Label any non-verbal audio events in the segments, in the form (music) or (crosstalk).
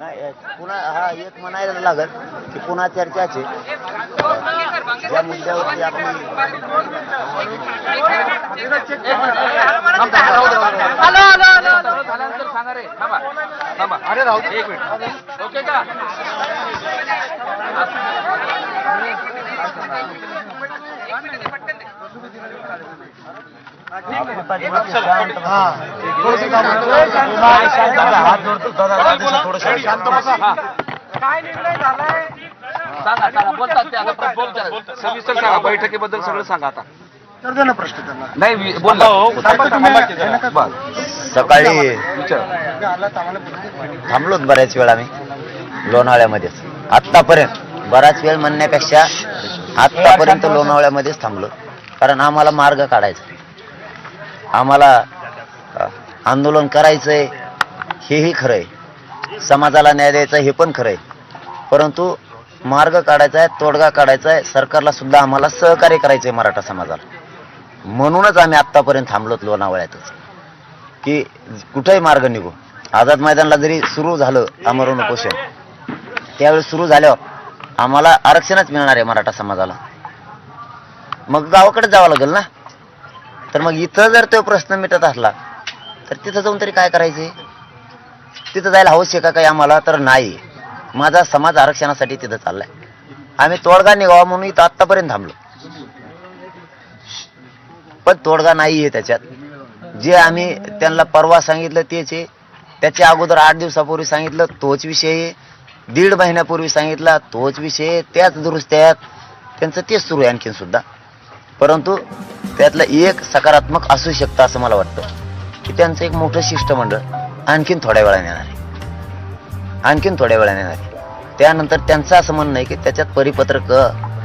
नाही पुन्हा हा एक म्हणायला लागत की पुन्हा चर्चाचे. ज्या मुद्द्यावरती आपण झाल्यानंतर सांगा रे. थांबा थांबा. अरे राहू एक मिनिट. ओके का? काय निर्णय झालाय सांगा सांगा बोलतात ते आता बोलतात सविस्तर सांगा बैठकीबद्दल सगळं सांगा आता तर ना प्रश्न त्यांना नाही बोलला सकाळी थांबलो बऱ्याच वेळ आम्ही लोणावळ्यामध्येच आत्तापर्यंत बराच वेळ म्हणण्यापेक्षा आत्तापर्यंत लोणावळ्यामध्येच थांबलो कारण आम्हाला मार्ग काढायचा आम्हाला आंदोलन करायचं आहे हेही खरं आहे समाजाला न्याय द्यायचा हे पण खरं आहे परंतु मार्ग काढायचा आहे तोडगा काढायचा आहे सरकारला सुद्धा आम्हाला सहकार्य करायचं आहे मराठा समाजाला. म्हणूनच आम्ही आत्तापर्यंत थांबलोत लोणावळ्यातच. की कुठेही मार्ग निघू. आझाद मैदानला जरी सुरू झालं आमरण उपोषण त्यावेळी सुरू झाल्यावर आम्हाला आरक्षणच मिळणार आहे मराठा समाजाला. मग गावाकडे जावं लागेल ना? तर मग इथं जर तो प्रश्न मिटत असला तर तिथं जाऊन तरी काय करायचे? तिथं जायला हवंच आहे का काही आम्हाला? तर नाही. माझा समाज आरक्षणासाठी तिथं चाललाय. आम्ही तोडगा निघावा म्हणून इथं आत्तापर्यंत थांबलो. पण तोडगा नाही आहे त्याच्यात. जे आम्ही त्यांना परवा सांगितलं तेच आहे. त्याच्या अगोदर आठ दिवसापूर्वी सांगितलं तोच विषय आहे. दीड महिन्यापूर्वी सांगितला तोच विषय त्याच दुरुस्त्यात त्यांचं तेच सुरू आहे आणखीन सुद्धा. परंतु त्यातलं एक सकारात्मक असू शकतं असं मला वाटतं. की त्यांचं एक मोठं शिष्टमंडळ आणखीन थोड्या वेळाने येणार आहे. आणखीन थोड्या वेळाने येणार आहे. त्यानंतर त्यांचं असं म्हणणं आहे की त्याच्यात परिपत्रक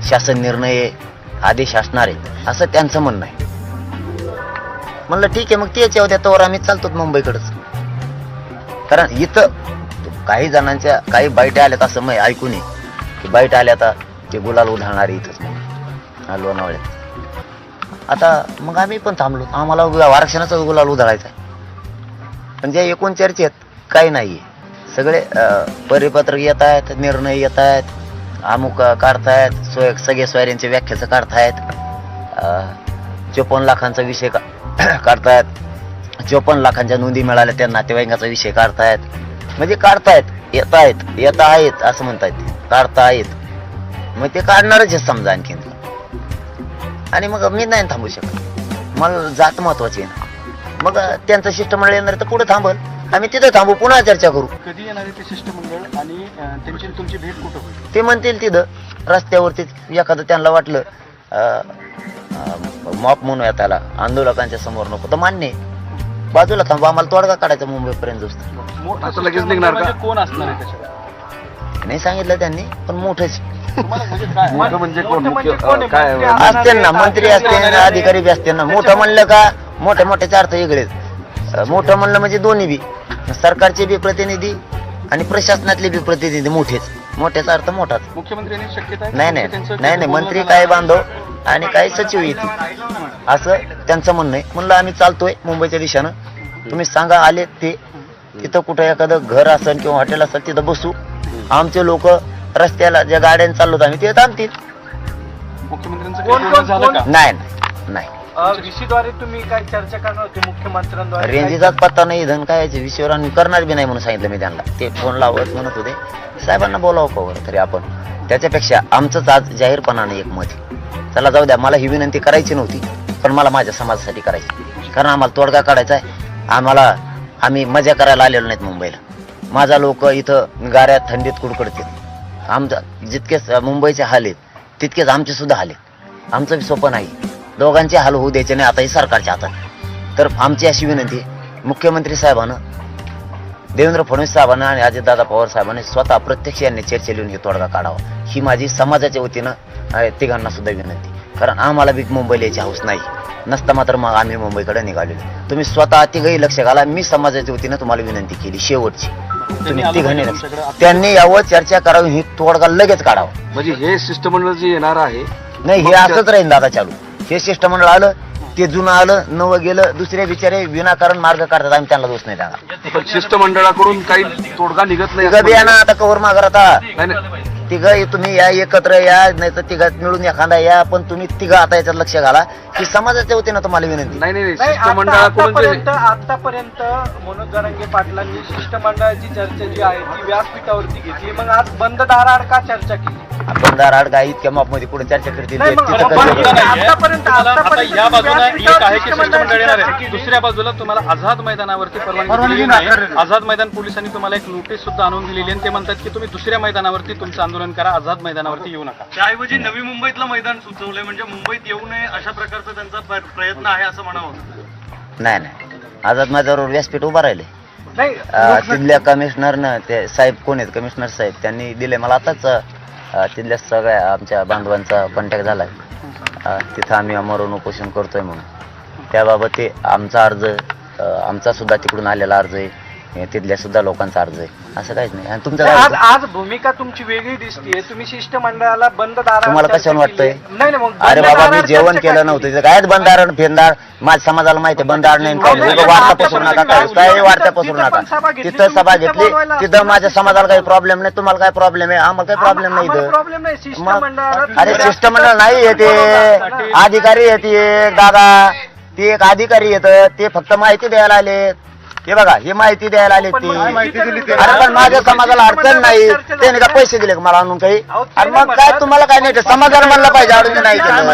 शासन निर्णय आदेश असणार आहे असं त्यांचं म्हणणं आहे. म्हणलं ठीक आहे मग ते याच्या द्या तोवर आम्ही चालतो मुंबईकडंच. कारण इथं काही जणांच्या काही बाईट आल्यात असं मग ऐकून की बाईट आल्या आता ते गुलाल उधळणारे इथंच हा, लोणावळ्यात. आता मग आम्ही पण थांबलो. आम्हाला आरक्षणाचा गुलाल उधळायचा आहे. पण ज्या एकूण चर्चेत काही नाही सगळे परिपत्रक येत आहेत निर्णय येत आहेत अमुक काढतायत सोय सगळे सोयऱ्यांच्या व्याख्याचं काढतायत. चोपन्न लाखांचा विषय का (clears throat) काढतायत. चोपन्न लाखांच्या नोंदी मिळाल्या त्या नातेवाईकांचा विषय काढतायत. म्हणजे काढतायत येत आहेत येत आहेत असं म्हणतायत. काढता आहेत मग ते काढणारच आहे समजा आणखीन. आणि मग मी नाही थांबू शकत. मला जात महत्वाची आहे. ना मग त्यांचं शिष्टमंडळ येणार तर पुढे थांबल? आम्ही तिथं थांबू पुन्हा चर्चा करू. कधी येणार आहे ते शिष्टमंडळ आणि त्यांची तुमची भेट कुठं होईल? ते म्हणतील तिथं रस्त्यावरतीच एखादं त्यांना वाटलं मॉप म्हणूया त्याला आंदोलकांच्या समोर नको तर मान्य आहे. बाजूला थांबू आम्हाला तोडगा काढायचा मुंबईपर्यंत आता लगेच निघणार का? कोण असणार आहे नाही सांगितलं त्यांनी पण मोठंच? मोठं म्हणजे कोण? मोठं म्हणजे मुख्य- आहे? काय- असते ना मंत्री असते ना. अधिकारी बी असते ना. मोठं म्हणलं का मोठ्या मोठ्याचे अर्थ वेगळेच. अं, मोठं म्हणलं म्हणजे दोन्ही बी. सरकारचे बी प्रतिनिधी आणि प्रशासनातले बी प्रतिनिधी मोठेच. मोठ्याचा अर्थ मोठाच. मुख्यमंत्र्यांनी शक्यता आहे? का? नाही. नाही त्यांचं नाही. नाही मंत्री काय? बांधव आणि काही सचिव येतील? असं त्यांचं म्हणणं आहे. म्हणलं आम्ही चालतोय मुंबईच्या दिशेनं. तुम्ही सांगा आले ते. तिथं कुठं एखादं घर असेल किंवा हॉटेल असेल तिथं बसू. आमचे लोक रस्त्याला ज्या गाड्याने चाललो होतो आम्ही ते थांबतील. मुख्यमंत्र्यांचं काही बोलणं झालं का? नाही नाही. नाही विशीद्वारे तुम्ही काय चर्चा करणार होते मुख्यमंत्र्यांद्वारे? रेंजीचाच पत्ता नाही धन काय याच्या विषयावर आणि करणार बी नाही म्हणून सांगितलं मी त्यांना. ते फोन लावत म्हणत होते. साहेबांना बोलावं का बरं तरी आपण? त्याच्यापेक्षा आमचंच आज जाहीरपणाने एक मत आहे. चला जाऊ द्या मला ही विनंती करायची नव्हती पण मला माझ्या समाजासाठी करायची. कारण आम्हाला तोडगा काढायचा आहे. आम्हाला आम्ही मजा करायला आलेलो नाहीत मुंबईला. माझा लोक इथं गाऱ्यात थंडीत कुडकुडतील. आमचं जितकेच मुंबईचे हाल आहेत तितकेच आमचे सुद्धा हाल आहेत. आमचं बी सोपं नाही. दोघांचे हाल होऊ द्यायचे नाही आता हे सरकारच्या हातात. तर आमची अशी विनंती आहे, मुख्यमंत्री साहेबांना देवेंद्र फडणवीस साहेबांना आणि अजितदादा पवार साहेबांनी स्वतः प्रत्यक्ष यांनी चर्चे लिहून हे तोडगा काढावा. ही माझी समाजाच्या वतीनं तिघांना सुद्धा विनंती कारण आम्हाला बी मुंबईला यायची हौस नाही. नसता मात्र मग आम्ही मुंबईकडे निघालेलो. तुम्ही स्वतः तिघही लक्ष घाला मी समाजाच्या वतीनं तुम्हाला विनंती केली शेवटची. तुम्ही तिघांनी लक्ष. त्यांनी यावं चर्चा करावी ही तोडगा लगेच काढावा. म्हणजे हे शिष्टमंडळ जे येणार आहे नाही हे असंच राहील दादा चालू. हे शिष्टमंडळ आलं ते जुनं आलं नवं गेलं दुसरे बिचारे विनाकारण मार्ग काढतात आम्ही त्यांना दोष नाही पण शिष्टमंडळाकडून काही तोडगा निघत नाही तिघं बिया ना आता कवर मागर आता नाही, नाही. तिघं तुम्ही या एकत्र या नाही तर तिघात मिळून एखादा या पण तुम्ही तिघं आता याच्यात लक्ष घाला. की समाजाच्या वतीनं तुम्हाला विनंती. नाही नाही नाही. नाही आता- शिष्टमंडळाकडून आतापर्यंत जे आतापर्यंत मनोज जरांगे पाटलांनी शिष्टमंडळाची चर्चा जी आहे ती व्यासपीठावरती घेतली. मग आज बंद दाराआड का चर्चा केली. आपण दाराड गाय इतक्या मापमध्ये पुढे चर्चा करतील तिथं कसं? आतापर्यंत तुम्हाला आता आतापर्यंत या बाजूला एक आहे की व्यासपीठावर शिष्टमंडळ येणार आहे? शिष्टमंडळाची दुसऱ्या बाजूला तुम्हाला आझाद मैदानावरती परवानगी दिलेली नाही. आझाद मैदान पोलिसांनी तुम्हाला एक नोटीस सुद्धा आणून दिलेली आणि ते म्हणतात की तुम्ही दुसऱ्या मैदानावरती तुमचं आंदोलन करा आझाद मैदानावरती येऊ नका. त्याऐवजी नवी मुंबईतलं मैदान सुचवलंय म्हणजे मुंबईत येऊ नये अशा प्रकारचा त्यांचा प्र- प्रयत्न आहे असं म्हणावं. नाही नाही. आझाद माझ्यावर व्यासपीठ उभा राहिले नाही अं, तिथल्या कमिशनरनं ते साहेब कोण आहेत? कमिशनर साहेब त्यांनी दिले मला आताच अं, तिथल्या सगळ्या आमच्या बांधवांचा कॉन्टॅक्ट झाला आहे तिथं आम्ही अमरून उपोषण करतोय म्हणून. त्याबाबत ते आमचा अर्ज आमचा सुद्धा तिकडून आलेला अर्ज आहे. तिथल्या सुद्धा लोकांचा अर्ज आहे. असं काहीच नाही. आणि तुमचं काय आज होतं? आज भूमिका तुमची वेगळी दिसतीये. तुम्ही शिष्टमंडळाला बंद दाराआड तुम्हाला चर्चा केली. वाटतंय? नाही नाही मग अरे बाबा मी जेवण चर्चा केलं नव्हतं? तिथं कायच बंदार फेंदार माझ्या समाजाला माहिती आहे, बंदार नाही काय नाही, उगाच नाही, वार्ता पसरू नका काय काही वार्ता पसरू नका. तिथं सभा घेतली. तिथं माझ्या. समाजाला काही प्रॉब्लेम नाही. तुम्हाला काय प्रॉब्लेम आहे? आम्हाला काही प्रॉब्लेम नाही इथं. प्रॉब्लेम नाही. शिष्टमंडळाला मग अरे शिष्टमंडळ नाही येते. अधिकारी येते दादा. ते एक अधिकारी येत. ते फक्त माहिती द्यायला आले हे बघा हे माहिती द्यायला आले ती. मग माहिती दिली ते- अरे पण माझ्या समाजाला अडचण नाही. त्याने का पैसे दिले का मला आणून काही? अरे मग काय. तुम्हाला काय नाही ते? समाजाला म्हणलं पाहिजे अडचण नाही केलं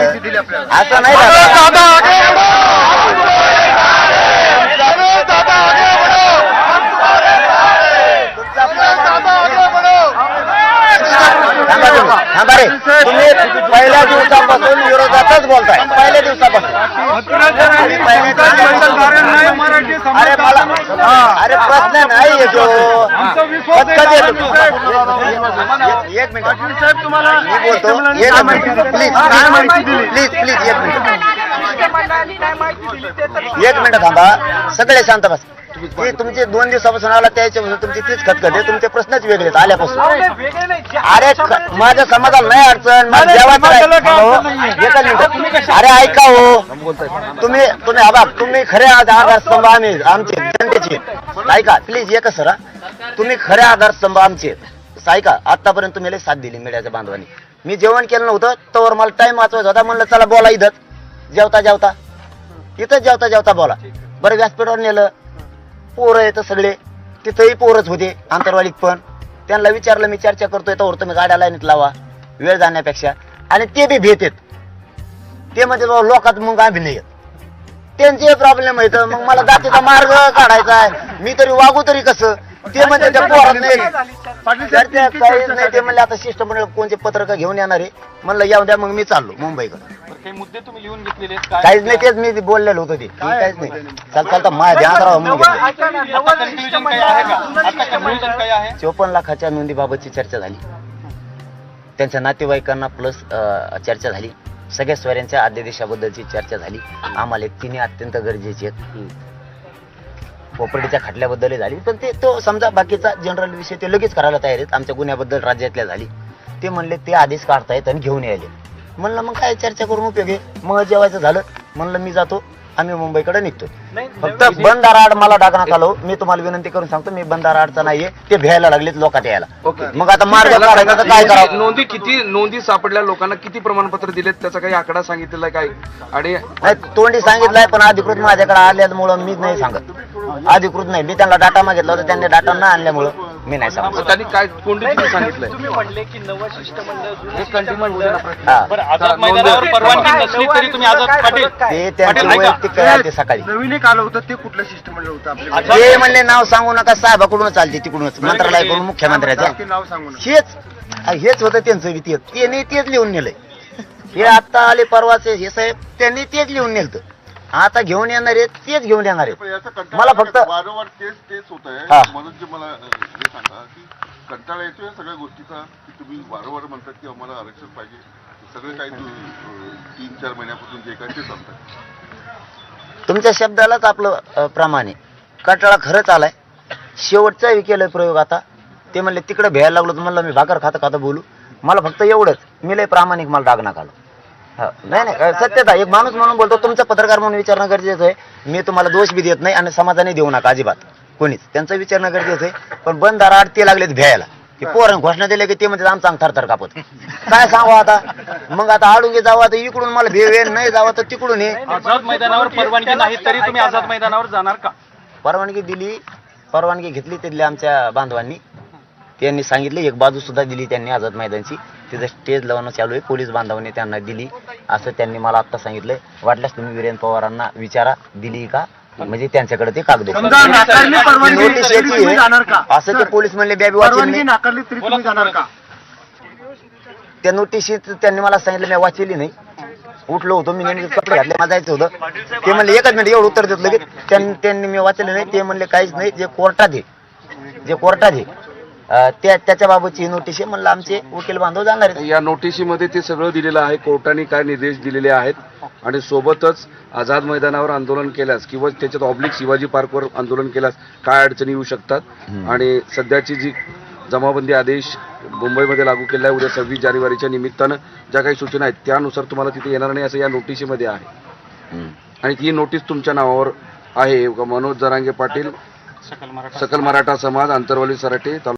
असं नाही दादा. थांबा तुम्ही, थांबा रे तुम्ही पहिल्या दिवसापासून विरोधातच बोलताय पहिल्या दिवसापासून तुम्ही पहिल्या दिवसापासून- अरे मला अरे प्रश्न नाही येतो कधी येतो? एक- एक मिनिट मी बोलतो. एक मिनिट प्लीज प्लीज प्लीज एक मिनिट. शिष्टमंडळाने काय माहिती दिली? ते तर एक मिनिट थांबा. सगळे शांत बस. ते तुमचे दोन दिवसापासून आला त्याच्यापासून तुमची तीच खतखत आहे. तुमचे प्रश्नच वेगळे आहेत आल्यापासून. अरे माझ्या समाजाला नाही अडचण. मला जेवायचं आहे. हो, एकच मिनिट. अरे ऐका हो. तुम्ही तुम्ही आबा तुम्ही खरे आध- आधारस्तंभ आम्ही आमचे जनतेचे. ऐका प्लीज एकच सर तुम्ही खरे आधारस्तंभ आमचे. आहेत. ऐका आतापर्यंत तुम्ही लय साथ दिली मीडियाच्या बांधवांनी. मी जेवण केलं नव्हतं तोवर मला टाइम वाचवायचा होता म्हणलं चला बोला इथं. जेवता जेवता. इथं जेवता जेवता बोला. बरं व्यासपीठावर नेलं. पोरं येतं सगळे. तिथंही पोरच होते आंतरवालीत पण. त्यांना विचारलं मी चर्चा करतोय तर तुम्ही गाड्या लाईनीत लावा वेळ जाण्यापेक्षा. आणि ते बी भेटेत ते म्हणजे बाबा लोकात मग आम्ही नाही येत. त्यांचे प्रॉब्लेम आहेत. मग मला जातीचा मार्ग काढायचा आहे. मी तरी वागू तरी कसं? ते म्हणजे त्या पोरात नाही. चर्चा काहीच नाही ते म्हणले आता शिष्टमंडळ कोणते पत्रक घेऊन येणार आहे? म्हणलं येऊ द्या मग मी चाललो मुंबईकडे. काही मुद्दे तुम्ही लिहून घेतलेले आहेत काय? काहीच नाही तेच मी बोललेलो होतो ते. काहीच नाही. चाल चालता माझ्या ध्यानात राहा म्हणून घेतलं. आता काही आहे का? शिष्टमंडळ- आता कन्क्लुजन काही आहे? चोपन्न लाखाच्या नोंदीबाबतची चर्चा झाली. त्यांच्या नातेवाईकांना प्लस चर्चा झाली. सगळ्या स्वऱ्यांच्या आद्यदेशाबद्दलची चर्चा झाली. आम्हाला तिन्ही अत्यंत गरजेचे आहेत. कोपर्डीच्या खटल्याबद्दलही झाली. पण ते तो समजा बाकीचा जनरल विषय ते लगेच करायला तयार आहेत. आमच्या गुन्ह्याबद्दल राज्यातल्या झाली. ते म्हणले ते आदेश काढतायत आणि घेऊन यायले. म्हणलं मग काय चर्चा करून उपयोग आहे? मग जेवायचं झालं. म्हणलं मी जातो. आम्ही मुंबईकडे निघतो. नाही, फक्त बंदाराड मला टाकण्यात आलो मी तुम्हाला विनंती करून सांगतो मी बंदाराडचा नाहीये. ते भ्यायला लागलेत लोकात यायला. ओके. मग आता मार्ग काढायचा काय नोंदी- करावं? नोंदी किती नोंदी सापडल्या लोकांना? किती प्रमाणपत्र दिलेत? त्याचा काही आकडा सांगितलेला काय? आणि नाही तोंडी सांगितलंय पण अधिकृत माझ्याकडे आल्यामुळं मी नाही सांगत. अधिकृत नाही. मी त्यांना डाटा मागितला होता त्यांनी डाटा न आणल्यामुळं मी नाही सांगत त्यांनी काय कोणती सांगितलंय? तुम्ही म्हणले की नवं शिष्टमंडळ जुनं कंटिन्यू होऊ दे ना प्रश्न. हा. बरं आझाद नोंद- मैदानावर नोंद- परवानगी काय, नसली नऊ तरी तुम्ही आणि आझाद काय पाटील. फरक काय? ते पाटील, त्यांचं ऐका. वैयक्तिक ते सकाळी. नवीन एक आलं होतं ते कुठलं शिष्टमंडळ होतं आझाद- ते म्हणले नाव सांगू नका साहेबाकडूनच चालते तिकडूनच. मंत्रालयाकडून मुख्यमंत्र्याचं. नाव सांगू नका. हेच हेच होतं त्यांचं वित्तीय त्यांनी तेच लिहून नेलंय. हे आता आले परवाचे हे साहेब त्यांनी तेच लिहून नेलत. आता घेऊन येणार आहेत तेच घेऊन येणार पण आहेत याचा कंटाळा मला फक्त? वारंवार तेच तेच होत हा. आहे म्हणून जे मला अ, हे सांगा की कंटाळा येतोय सगळ्या गोष्टीचा की तुम्ही वारंवार म्हणतात की आम्हाला आरक्षण पाहिजे. सगळं काही तू, अ, तीन चार महिन्यापासून जे काय ते चालतंय तुमच्या शब्दालाच आपलं अ, प्रमाण आहे. कटाळा खरंच आलाय. शेवटचाही केलंय प्रयोग आता. ते म्हणले तिकडे भ्यायला लागलो तर म्हणलं मी भाकर खातं खातं बोलू. मला फक्त एवढंच. मी लय प्रामाणिक मला डाग नका आलो हा, नाही नाही सत्यता एक माणूस म्हणून बोलतो तुमचा पत्रकार म्हणून विचारणं गरजेचं आहे. मी तुम्हाला दोष बी देत नाही आणि समाधानी देऊ नका अजिबात. कोणीच. त्यांचं विचारणं गरजेचं आहे. पण बंद दाराआड ते लागलेत भ्यायला. ते पोरण घोषणा दिल्या की ते म्हणजे आमचा अंग थरथर कापत. काय सांगू आता? मग आता आडून जावं आता इकडून मला भेव येईल नाही जावं तर तिकडून ये. आझाद मैदानावर परवानगी नाही तरी तुम्ही आझाद मैदानावर जाणार का? परवानगी दिली परवानगी घेतली तिथल्या आमच्या बांधवांनी. त्यांनी सांगितले एक बाजू सुद्धा दिली त्यांनी आझाद मैदानची. तिथं स्टेज लावणं चालू आहे. पोलीस बांधवांनी त्यांना दिली. असं त्यांनी मला आता सांगितलंय. वाटल्यास तुम्ही वीरेंद्र पवारांना विचारा. दिली का? म्हणजे त्यांच्याकडे ते कागद. नोटीस असं ते पोलीस म्हणले बॅबी वाचली नाही. नाकारली तरी तुम्ही जाणार का? त्या नोटीशीत त्यांनी मला सांगितलं मी वाचली नाही. उठलो होतो मी नेहमी कपडे घातले मला जायचं होतं. ते म्हणले एकच मिनिट एवढं उत्तर देतलं की त्यां- त्यांनी मी वाचले नाही. ते म्हणले काहीच नाही. जे कोर्टात आहे जे कोर्टात आहे त्या त्याच्या बाबतची नोटीस आहे. म्हणलं आमचे वकील बांधव जाणार आहेत. या नोटिशीमध्ये ते सगळं दिलेलं आहे. कोर्टाने काय निर्देश दिलेले आहेत. आणि सोबतच आझाद मैदानावर आंदोलन केल्यास किंवा त्याच्यात ऑब्लिक शिवाजी पार्कवर आंदोलन केल्यास काय अडचणी येऊ शकतात? आणि सध्याची जी जमाबंदी आदेश मुंबईमध्ये लागू केला आहे उद्या सव्वीस जानेवारीच्या निमित्तानं ज्या काही सूचना आहेत त्यानुसार तुम्हाला तिथे येणार नाही असं या नोटिशीमध्ये आहे. आणि ती नोटीस तुमच्या नावावर आहे. मनोज जरांगे पाटील सकल मराठा सकल मराठा समाज आंतरवाली सराटे तालुका